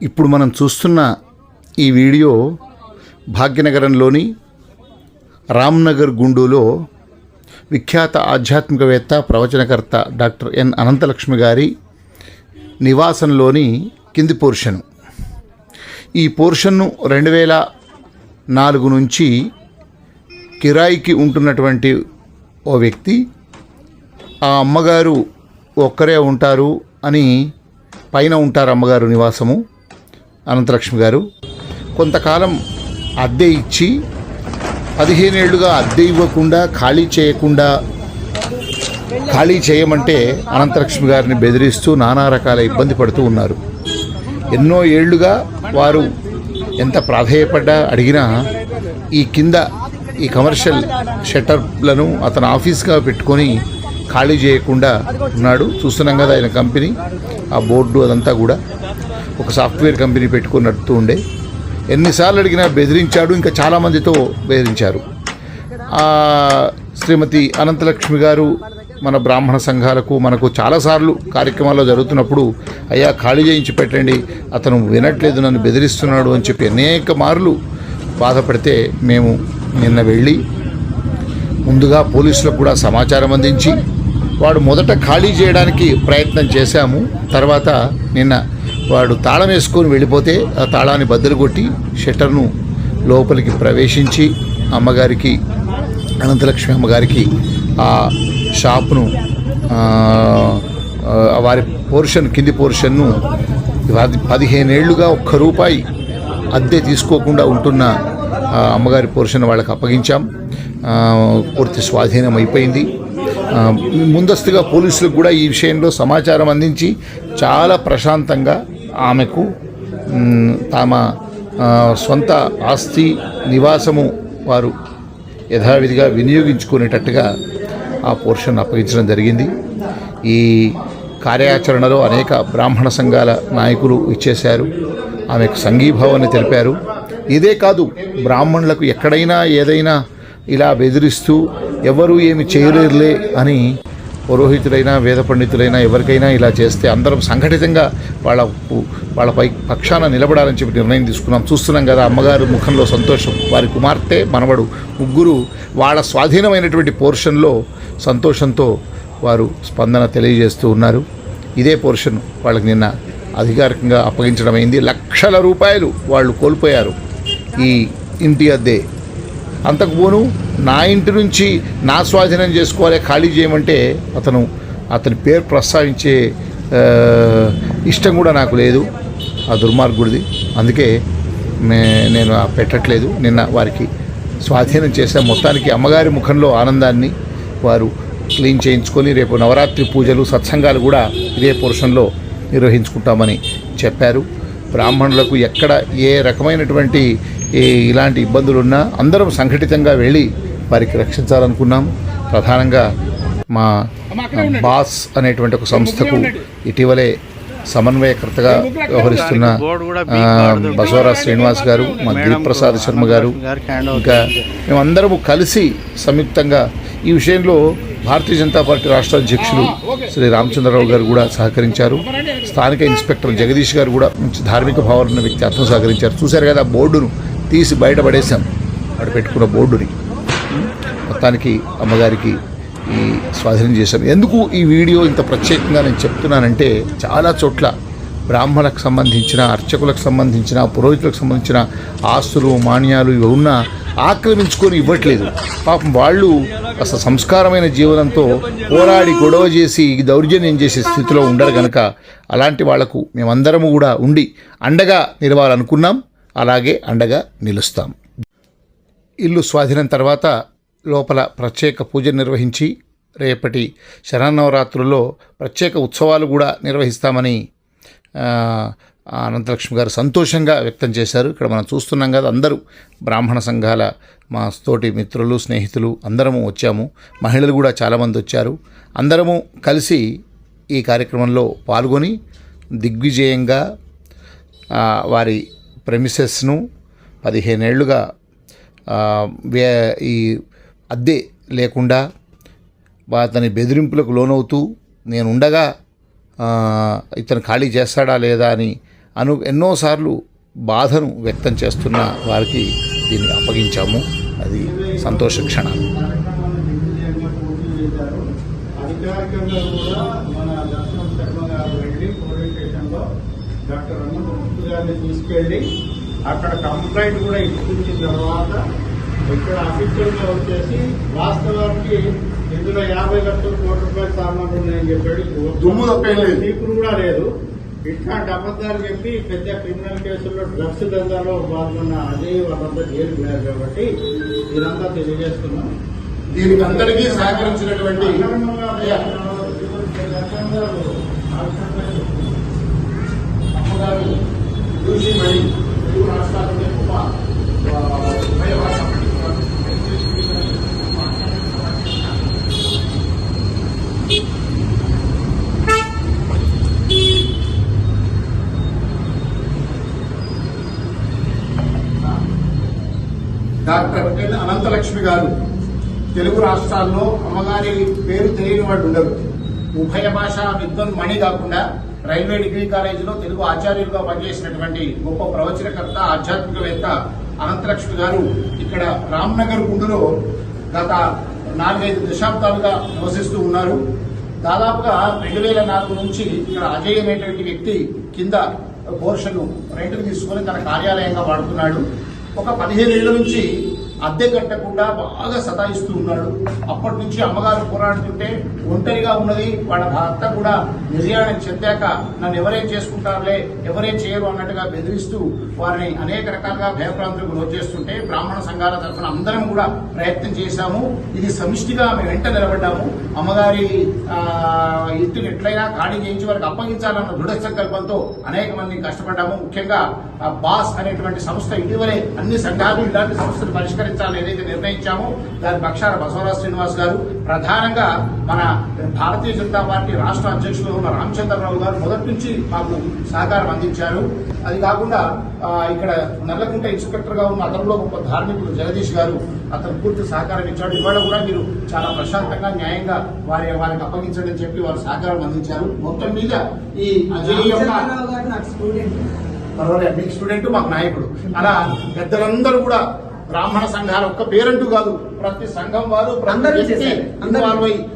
ఇప్పుడు మనం చూస్తున్న ఈ వీడియో భాగ్యనగరంలోని రామ్నగర్ గుండూలో విఖ్యాత ఆధ్యాత్మికవేత్త ప్రవచనకర్త డాక్టర్ ఎన్ అనంతలక్ష్మి గారి నివాసంలోని కింది పోర్షను. ఈ పోర్షన్ను రెండు వేల నాలుగు నుంచి కిరాయికి ఉంటున్నటువంటి ఓ వ్యక్తి ఆ అమ్మగారు ఒక్కరే ఉంటారు అని పైన ఉంటారు అమ్మగారు నివాసము అనంతలక్ష్మి గారు. కొంతకాలం అద్దె ఇచ్చి పదిహేనేళ్ళుగా అద్దె ఇవ్వకుండా ఖాళీ చేయకుండా ఖాళీ చేయమంటే అనంతలక్ష్మి గారిని బెదిరిస్తూ నానా రకాల ఇబ్బంది పడుతూ ఉన్నారు. ఎన్నో ఏళ్ళుగా వారు ఎంత ప్రాధేయపడ్డా అడిగినా ఈ కింద ఈ కమర్షియల్ షట్టర్లను అతను ఆఫీస్గా పెట్టుకొని ఖాళీ చేయకుండా ఉన్నాడు. చూస్తున్నాం కదా ఆయన కంపెనీ ఆ బోర్డు అదంతా కూడా. ఒక సాఫ్ట్వేర్ కంపెనీ పెట్టుకొని నడుపుతూ ఉండే. ఎన్నిసార్లు అడిగినా బెదిరించాడు ఇంకా చాలామందితో బెదిరించారు. శ్రీమతి అనంతలక్ష్మి గారు మన బ్రాహ్మణ సంఘాలకు మనకు చాలాసార్లు కార్యక్రమాల్లో జరుగుతున్నప్పుడు అయ్యా ఖాళీ చేయించి పెట్టండి అతను వినట్లేదు నన్ను బెదిరిస్తున్నాడు అని చెప్పి అనేక మార్లు బాధపడితే మేము నిన్న వెళ్ళి ముందుగా పోలీసులకు కూడా సమాచారం అందించి వాడు మొదట ఖాళీ చేయడానికి ప్రయత్నం చేశాము. తర్వాత నిన్న వాడు తాళం వేసుకొని వెళ్ళిపోతే ఆ తాళాన్ని బద్దలు కొట్టి షట్టర్ను లోపలికి ప్రవేశించి అమ్మగారికి అనంతలక్ష్మి అమ్మగారికి ఆ షాప్ను వారి పోర్షన్ కింది పోర్షన్ను పదిహేనేళ్ళుగా ఒక్క రూపాయి అద్దె తీసుకోకుండా ఉంటున్న ఆ, అమ్మగారి పోర్షన్ వాళ్ళకి అప్పగించాం. పూర్తి స్వాధీనం అయిపోయింది. ముందస్తుగా పోలీసులకు కూడా ఈ విషయంలో సమాచారం అందించి చాలా ప్రశాంతంగా ఆమెకు తమ సొంత ఆస్తి నివాసము వారు యథావిధిగా వినియోగించుకునేటట్టుగా ఆ పోర్షన్ అప్పగించడం జరిగింది. ఈ కార్యాచరణలో అనేక బ్రాహ్మణ సంఘాల నాయకులు ఇచ్చేశారు ఆమెకు సంఘీభావాన్ని తెలిపారు. ఇదే కాదు బ్రాహ్మణులకు ఎక్కడైనా ఏదైనా ఇలా బెదిరిస్తూ ఎవరూ ఏమి చేయలేరులే అని పురోహితులైనా వేద పండితులైనా ఎవరికైనా ఇలా చేస్తే అందరం సంఘటితంగా వాళ్ళ వాళ్ళపై పక్షాన నిలబడాలని చెప్పి నిర్ణయం తీసుకున్నాం. చూస్తున్నాం కదా అమ్మగారు ముఖంలో సంతోషం. వారి కుమార్తె మనవడు ముగ్గురు వాళ్ళ స్వాధీనమైనటువంటి పోర్షన్లో సంతోషంతో వారు స్పందన తెలియజేస్తూ ఉన్నారు. ఇదే పోర్షన్ వాళ్ళకి నిన్న అధికారికంగా అప్పగించడం అయింది. లక్షల రూపాయలు వాళ్ళు కోల్పోయారు ఈ ఇంటి అద్దె అంతకు పోను నా ఇంటి నుంచి నా స్వాధీనం చేసుకోవాలి ఖాళీ చేయమంటే అతను అతని పేరు ప్రస్తావించే ఇష్టం కూడా నాకు లేదు ఆ దుర్మార్గుడిది. అందుకే నేను పెట్టట్లేదు. నిన్న వారికి స్వాధీనం చేసే మొత్తానికి అమ్మగారి ముఖంలో ఆనందాన్ని వారు క్లీన్ చేయించుకొని రేపు నవరాత్రి పూజలు సత్సంగాలు కూడా ఇదే పోర్షన్లో నిర్వహించుకుంటామని చెప్పారు. బ్రాహ్మణులకు ఎక్కడ ఏ రకమైనటువంటి ఇలాంటి ఇబ్బందులున్నా అందరం సంఘటితంగా వెళ్ళి వారికి రక్షించాలనుకున్నాం. ప్రధానంగా మా బాస్ అనేటువంటి ఒక సంస్థకు ఇటీవలే సమన్వయకర్తగా వ్యవహరిస్తున్న బసవరాజ్ శ్రీనివాస్ గారు మా దిలీప్ ప్రసాద్ శర్మ గారు ఇంకా మేమందరము కలిసి సంయుక్తంగా ఈ విషయంలో భారతీయ జనతా పార్టీ రాష్ట్ర అధ్యక్షులు శ్రీ రామచంద్రరావు గారు కూడా సహకరించారు. స్థానిక ఇన్స్పెక్టర్ జగదీష్ గారు కూడా మంచి ధార్మిక భావాలు ఉన్న వ్యక్తి అతను సహకరించారు. చూశారు కదా బోర్డును. తీసి బయటపడేశాం. అక్కడ పెట్టుకున్న బోర్డుని. మొత్తానికి అమ్మగారికి ఈ స్వాధీనం చేశాం. ఎందుకు ఈ వీడియో ఇంత ప్రత్యేకంగా నేను చెప్తున్నానంటే చాలా చోట్ల బ్రాహ్మణులకు సంబంధించిన అర్చకులకు సంబంధించిన పురోహితులకు సంబంధించిన ఆస్తులు మాన్యాలు ఇవి ఉన్నా ఆక్రమించుకొని ఇవ్వట్లేదు. పాపం వాళ్ళు అసలు సంస్కారమైన జీవనంతో పోరాడి గొడవ చేసి దౌర్జన్యం చేసే స్థితిలో ఉండరు కనుక అలాంటి వాళ్ళకు మేమందరము కూడా ఉండి అండగా నిలవాలనుకున్నాం. అలాగే అండగా నిలుస్తాం. ఇల్లు స్వాధీనం తర్వాత లోపల ప్రత్యేక పూజ నిర్వహించి రేపటి శరన్నవరాత్రుల్లో ప్రత్యేక ఉత్సవాలు కూడా నిర్వహిస్తామని అనంతలక్ష్మి గారు సంతోషంగా వ్యక్తం చేశారు. ఇక్కడ మనం చూస్తున్నాం కదా అందరూ బ్రాహ్మణ సంఘాల మా తోటి మిత్రులు స్నేహితులు అందరము వచ్చాము. మహిళలు కూడా చాలామంది వచ్చారు. అందరము కలిసి ఈ కార్యక్రమంలో పాల్గొని దిగ్విజయంగా వారి ప్రెమిసెస్ను పదిహేనేళ్ళుగా వే- ఈ అద్దె లేకుండా అతని బెదిరింపులకు లోనవుతూ నేను ఉండగా ఇతను ఖాళీ చేస్తాడా లేదా అని అను ఎన్నోసార్లు బాధను వ్యక్తం చేస్తున్న వారికి దీన్ని అప్పగించాము. అది సంతోష క్షణాలు కార్యక్రమాన్ని దిగ్విజయంగా పూర్తి చేశారు అధికారికంగా కూడా మన దర్శనం శర్మ గారు వెళ్ళి పోలీస్ స్టేషన్లో డాక్టర్ అనంతకృష్ణ గారిని తీసుకెళ్ళి అక్కడ కంప్లైంట్ కూడా ఇచ్చిన తర్వాత ఇక్కడ అఫీషియల్గా వచ్చేసి వాస్తవానికి ఇందులో యాభై లక్షల కోట్ల రూపాయల సామాన్లు ఉన్నాయని చెప్పాడు దుమ్ము. తీర్పులు కూడా లేదు ఇట్లాంటి అబద్ధాలు చెప్పి పెద్ద క్రిమినల్ కేసుల్లో డ్రగ్స్ దందాలో పాల్గొన్న అజయ్ వాళ్ళంతా జైలు పోయారు కాబట్టి ఇదంతా తెలియజేస్తున్నాం దీనికి అందరికీ సహకరించినటువంటి అమ్మగారు చూసి మరి తెలుగు రాష్ట్రాలకే గొప్ప డాక్టర్ ఎన్ అనంతలక్ష్మి గారు తెలుగు రాష్ట్రాల్లో అమ్మగారి పేరు తెలియని వాళ్ళు ఉండరు. ఉభయ భాష విద్వన్ మణి కాకుండా రైల్వే డిగ్రీ కాలేజీలో తెలుగు ఆచార్యులుగా పనిచేసినటువంటి గొప్ప ప్రవచనకర్త ఆధ్యాత్మికవేత్త అనంతలక్ష్మి గారు ఇక్కడ రామ్నగర్ గుండులో గత నాలుగైదు దశాబ్దాలుగా నివసిస్తూ ఉన్నారు. దాదాపుగా రెండు వేల నాలుగు నుంచి ఇక్కడ అజయ్ అనేటువంటి వ్యక్తి కింద పోర్షన్ రెంట్కి తీసుకొని తన కార్యాలయంగా వాడుతున్నాడు. ఒక పదిహేను ఏళ్ళ నుంచి అద్దె కట్టకుండా బాగా సతాయిస్తూ ఉన్నాడు. అప్పటి నుంచి అమ్మగారు పోరాడుతుంటే ఒంటరిగా ఉన్నది వాళ్ళ భర్త కూడా నిర్యాణం చెందాక నన్ను ఎవరేం చేసుకుంటారులే ఎవరేం చేయరు అన్నట్టుగా బెదిరిస్తూ వారిని అనేక రకాలుగా భయప్రాంతులకు లోటు చేస్తుంటే బ్రాహ్మణ సంఘాల తరఫున అందరం కూడా ప్రయత్నం చేశాము. ఇది సమిష్టిగా మేము వెంట నిలబడ్డాము. అమ్మగారి ఆ, ఇంటిని ఎట్లయినా ఖాళీ చేయించి వారికి అప్పగించాలన్న దృఢ సంకల్పంతో అనేక మంది కష్టపడ్డాము. ముఖ్యంగా బాస్ అనేటువంటి సంస్థ ఇటీవలే అన్ని సంఘాలు ఇలాంటి సంస్థలు పరిష్కరించాలని ఏదైతే నిర్ణయించామో దాని పక్షాన బసవరాజ్ శ్రీనివాస్ గారు ప్రధానంగా మన భారతీయ జనతా పార్టీ రాష్ట్ర అధ్యక్షులు ఉన్న రామచంద్రరావు గారు మొదటి నుంచి మాకు సహకారం అందించారు. అది కాకుండా ఇక్కడ నల్లకుంట ఇన్స్పెక్టర్గా ఉన్న అతనిలో గొప్ప ధార్మికుడు జగదీష్ గారు అతను పూర్తి సహకారం ఇచ్చాడు. ఇవాళ కూడా మీరు చాలా ప్రశాంతంగా న్యాయంగా వారి వారికి అప్పగించండి అని చెప్పి వారు సహకారం అందించారు. మొత్తం మీద ఈ అజయ్ యొక్క స్టూడెంట్ పర్వాలేదు మీకు స్టూడెంట్ మాకు నాయకుడు. అలా పెద్దలందరూ కూడా బ్రాహ్మణ సంఘాల ఒక్క పేరంటూ కాదు. ప్రతి సంఘం వారు అందరూ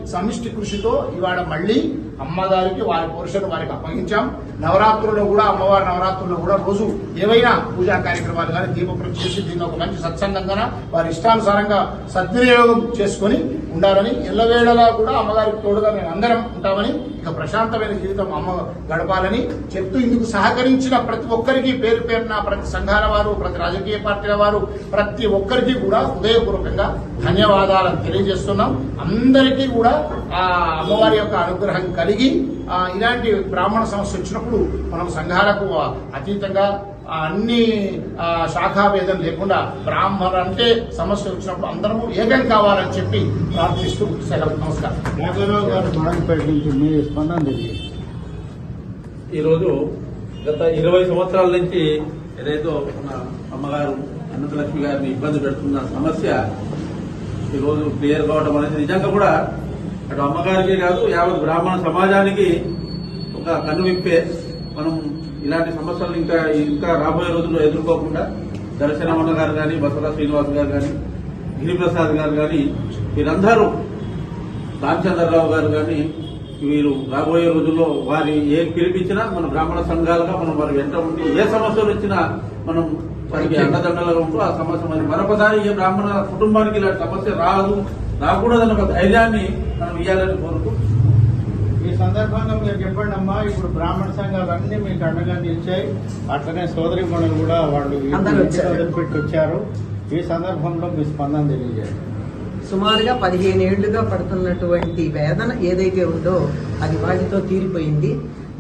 సమిష్టి కృషితో ఇవాళ మళ్ళీ అమ్మగారికి వారి పోర్షన్ వారికి అప్పగించాం. నవరాత్రుల్లో కూడా అమ్మవారి నవరాత్రుల్లో కూడా రోజు ఏవైనా పూజా కార్యక్రమాలు కానీ దీపప్రతి చేసి దీన్ని ఒక మంచి సత్సంగంగా వారి ఇష్టానుసారంగా సద్వినియోగం చేసుకొని ఉండాలని ఎల్లవేళలా కూడా అమ్మగారికి తోడుగా మేము అందరం ఉంటామని ఇక ప్రశాంతమైన జీవితం అమ్మ గడపాలని చెప్తూ ఇందుకు సహకరించిన ప్రతి ఒక్కరికి పేరు పేరున ప్రతి సంఘాల వారు ప్రతి రాజకీయ పార్టీల వారు ప్రతి ఒక్కరికి కూడా హృదయపూర్వకంగా ధన్యవాదాలను తెలియజేస్తున్నాం. అందరికీ కూడా ఆ అమ్మవారి యొక్క అనుగ్రహం కలిగి ఆ, ఇలాంటి బ్రాహ్మణ సమస్య వచ్చినప్పుడు మనం సంఘాలకు అతీతంగా అన్ని శాఖాభేదం లేకుండా బ్రాహ్మణులు అంటే సమస్య వచ్చినప్పుడు అందరము ఏకం కావాలని చెప్పి ప్రార్థిస్తూ సెలవు. నమస్కారం. నాగరావు గారు మడకపేట నుంచి మీ స్పందన తెలియదు ఈరోజు గత ఇరవై సంవత్సరాల నుంచి ఏదైతే మన అమ్మగారు అనంతలక్ష్మి గారిని ఇబ్బంది పెడుతున్న సమస్య ఈరోజు క్లియర్ కావడం అనేది నిజంగా కూడా అటు అమ్మగారికి కాదు యావత్ బ్రాహ్మణ సమాజానికి ఒక కన్నువిప్పే మనం ఇలాంటి సమస్యలు ఇంకా ఇంకా రాబోయే రోజుల్లో ఎదుర్కోకుండా దర్శనమన్న గారు కానీ బసరా శ్రీనివాస్ గారు కానీ గిరిప్రసాద్ గారు కానీ వీరందరూ రామచంద్రరావు గారు కానీ వీరు రాబోయే రోజుల్లో వారి ఏ పిలిపించినా మన బ్రాహ్మణ సంఘాలుగా మనం వారి వెంట ఉండి ఏ సమస్యలు వచ్చినా మనం వారికి అండదండలుగా ఉంటూ ఆ సమస్య మరి మరొకసారి ఏ బ్రాహ్మణ కుటుంబానికి ఇలాంటి సమస్య రాదు. రాకూడదన్న ఒక ధైర్యాన్ని మనం ఇవ్వాలని కోరుతూ. ఈ సందర్భంగా మీరు చెప్పండి అమ్మా ఇప్పుడు బ్రాహ్మణ సంఘాలు అన్ని మీకు అండగా నిలిచాయి. అట్లనే సోదరి మణులు కూడా వాళ్ళు అందరూ వచ్చారు. వదిలిపెట్టి వచ్చారు ఈ సందర్భంలో మీ స్పందన తెలియజేయండి. సుమారుగా పదిహేను ఏళ్ళుగా పడుతున్నటువంటి వేదన ఏదైతే ఉందో అది వాటితో తీరిపోయింది.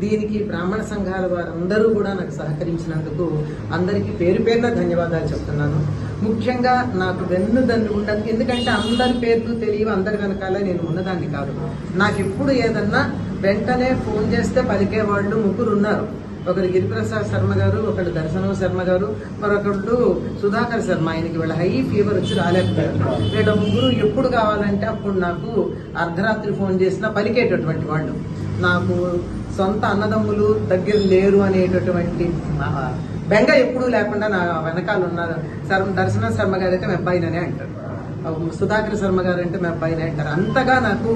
దీనికి బ్రాహ్మణ సంఘాల వారందరూ కూడా నాకు సహకరించినందుకు అందరికీ పేరు పేరున ధన్యవాదాలు చెప్తున్నాను. ముఖ్యంగా నాకు వెన్ను దన్ను ఉండదు. ఎందుకంటే అందరి పేర్లు తెలియవు అందరి వెనకాల నేను ఉన్నదాన్ని కాదు. నాకు ఎప్పుడు ఏదన్నా వెంటనే ఫోన్ చేస్తే పలికే వాళ్ళు ముగ్గురు ఉన్నారు. ఒకరు గిరిప్రసాద్ శర్మ గారు ఒకరు దర్శనం శర్మ గారు మరొకడు సుధాకర్ శర్మ. ఆయనకి వీళ్ళ హై ఫీవర్ వచ్చి రాలేకపోయారు. వీళ్ళ ముగ్గురు ఎప్పుడు కావాలంటే అప్పుడు నాకు అర్ధరాత్రి ఫోన్ చేసినా పలికేటటువంటి వాళ్ళు. నాకు సొంత అన్నదమ్ములు దగ్గర లేరు అనేటటువంటి బెంగ ఎప్పుడూ లేకుండా నా వెనకాల ఉన్నారు. శర్మ దర్శన శర్మ గారు అయితే మీ అబ్బాయిననే అంటారు. సుధాకర్ శర్మ గారు అంటే మీ అబ్బాయినే అంటారు. అంతగా నాకు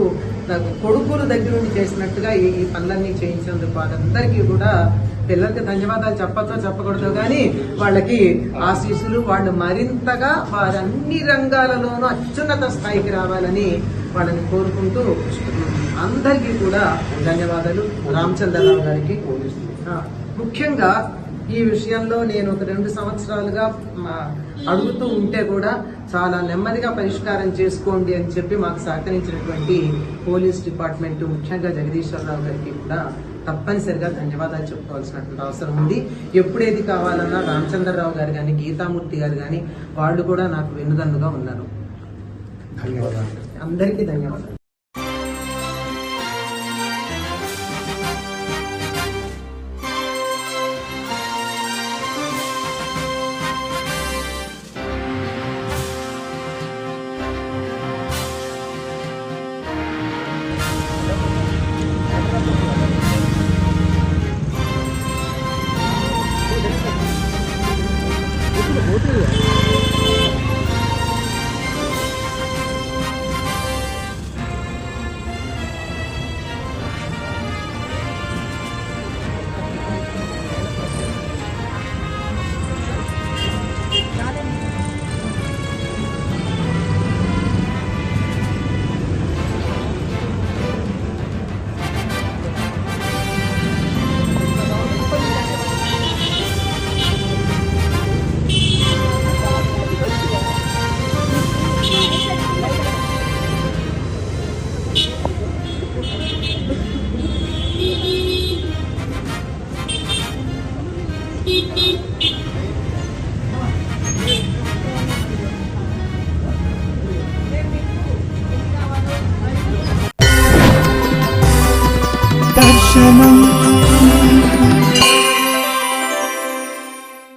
నాకు కొడుకులు దగ్గర నుండి చేసినట్టుగా ఈ ఈ పనులన్నీ చేయించినందుకు వాళ్ళందరికీ కూడా పిల్లలకి ధన్యవాదాలు చెప్పచ్చో చెప్పకూడదు కానీ వాళ్ళకి ఆశీస్సులు వాళ్ళు మరింతగా వారి అన్ని రంగాలలోనూ అత్యున్నత స్థాయికి రావాలని వాళ్ళని కోరుకుంటూ అందరికీ కూడా ధన్యవాదాలు. రామచంద్రరావు గారికి. ముఖ్యంగా ఈ విషయంలో నేను ఒక రెండు సంవత్సరాలుగా మా, అడుగుతూ ఉంటే కూడా చాలా నెమ్మదిగా పరిష్కారం చేసుకోండి అని చెప్పి మాకు సహకరించినటువంటి పోలీస్ డిపార్ట్మెంట్ ముఖ్యంగా జగదీశ్వరరావు గారికి కూడా తప్పనిసరిగా ధన్యవాదాలు చెప్పుకోవాల్సినటువంటి అవసరం ఉంది. ఎప్పుడేది కావాలన్నా రామచంద్రరావు గారు కానీ గీతామూర్తి గారు కానీ వాళ్ళు కూడా నాకు వెన్నుదన్నుగా ఉన్నారు. ధన్యవాదాలు. అందరికీ ధన్యవాదాలు.